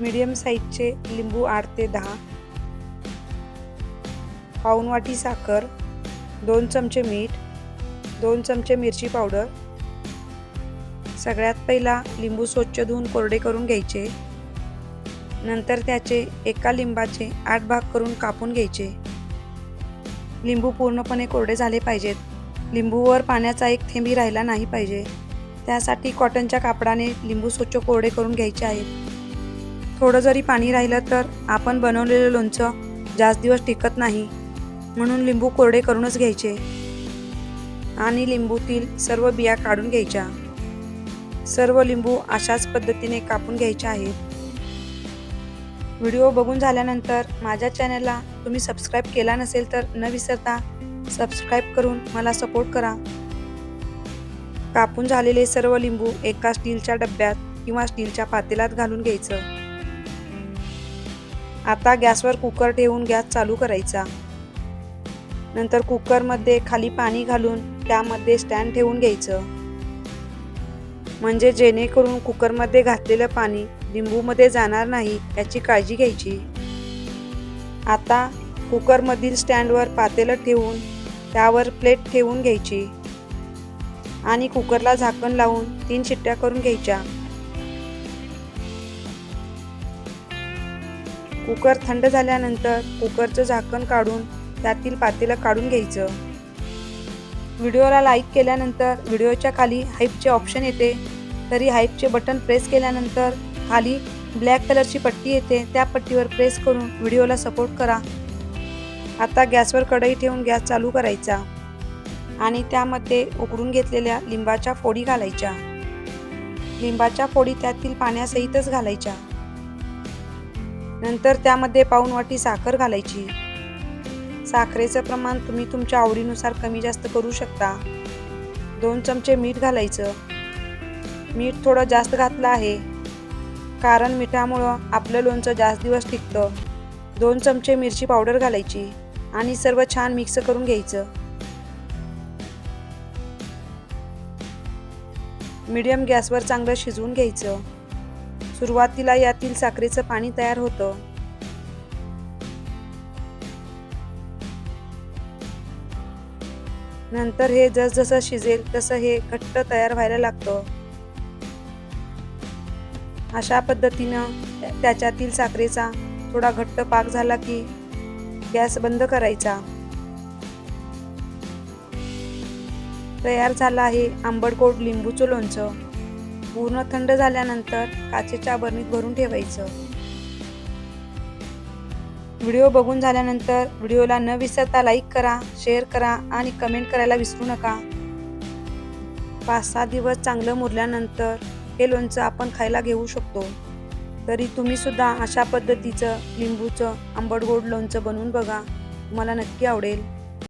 Medium साईजचे लिंबू आठ ते दहा पाऊण वाटी साखर दोन चमचे मीठ दोन चमचे मिरची पावडर. सगळ्यात पहिला लिंबू स्वच्छ धुवून कोरडे करून घ्यायचे. नंतर त्याचे एका लिंबाचे आठ भाग करून कापून घ्यायचे. लिंबू पूर्णपणे कोरडे झाले पाहिजेत. लिंबूवर पाण्याचा एक थेंबी राहिला नाही पाहिजे. त्यासाठी कॉटनच्या कापडाने लिंबू स्वच्छ कोरडे करून घ्यायचे आहेत. थोडं जरी पाणी राहिलं तर आपण बनवलेलं लोणचं जास्त दिवस टिकत नाही. म्हणून लिंबू कोरडे करूनच घ्यायचे. आणि लिंबूतील सर्व बिया काढून घ्यायच्या. सर्व लिंबू अशाच पद्धतीने कापून घ्यायचे आहेत. व्हिडिओ बघून झाल्यानंतर माझ्या चॅनलला तुम्ही सबस्क्राईब केला नसेल तर न विसरता सबस्क्राईब करून मला सपोर्ट करा. कापून झालेले सर्व लिंबू एका स्टीलच्या डब्यात किंवा स्टीलच्या पातेलात घालून घ्यायचं. आता गॅसवर कुकर ठेवून गॅस चालू करायचा. नंतर कुकरमध्ये खाली पाणी घालून त्यामध्ये स्टँड ठेवून घ्यायचं. म्हणजे जेणेकरून कुकरमध्ये घातलेलं पाणी लिंबूमध्ये जाणार नाही याची काळजी घ्यायची. आता कुकरमधील स्टँडवर पातेलं ठेवून त्यावर प्लेट ठेवून घ्यायची. आणि कुकरला झाकण लावून तीन शिट्ट्या करून घ्यायच्या. कुकर थंड झाल्यानंतर कुकरचं झाकण काढून त्यातील पातेलं काढून घ्यायचं. व्हिडिओला लाईक केल्यानंतर व्हिडिओच्या खाली हाईपचे ऑप्शन येते. तरी हाईपचे बटन प्रेस केल्यानंतर खाली ब्लॅक कलरची पट्टी येते. त्या पट्टीवर प्रेस करून व्हिडिओला सपोर्ट करा. आता गॅसवर कढई ठेवून गॅस चालू करायचा आणि त्यामध्ये उकडून घेतलेल्या लिंबाच्या फोडी घालायच्या. लिंबाच्या फोडी त्यातील पाण्यासहितच घालायच्या. नंतर त्यामध्ये पाऊण वाटी साखर घालायची. साखरेचं प्रमाण तुम्ही तुमच्या आवडीनुसार कमी जास्त करू शकता. दोन चमचे मीठ घालायचं. मीठ थोडं जास्त घातलं आहे. कारण मिठामुळं आपलं लोणचं जास्त दिवस टिकतं. दोन चमचे मिरची पावडर घालायची आणि सर्व छान मिक्स करून घ्यायचं. मीडियम गॅसवर चांगलं शिजवून घ्यायचं. सुरुवातीला यातील साखरेचं पाणी तयार होतं. नंतर हे जसजसं शिजेल तसं हे घट्ट तयार व्हायला लागतं. अशा पद्धतीनं त्याच्यातील साखरेचा थोडा घट्ट पाक झाला की गॅस बंद करायचा. तयार झालं आहे आंबडकोट लिंबूचं लोणचं. पूर्ण थंड झाल्यानंतर काचेच्या बरणीत भरून ठेवायचं. व्हिडिओ बघून झाल्यानंतर व्हिडिओला न विसरता लाईक करा शेअर करा आणि कमेंट करायला विसरू नका. पाच सहा दिवस चांगलं मुरल्यानंतर हे लोणचं आपण खायला घेऊ शकतो. तरी तुम्ही सुद्धा अशा पद्धतीचं लिंबूचं आंबट गोड लोणचं बनवून बघा. तुम्हाला नक्की आवडेल.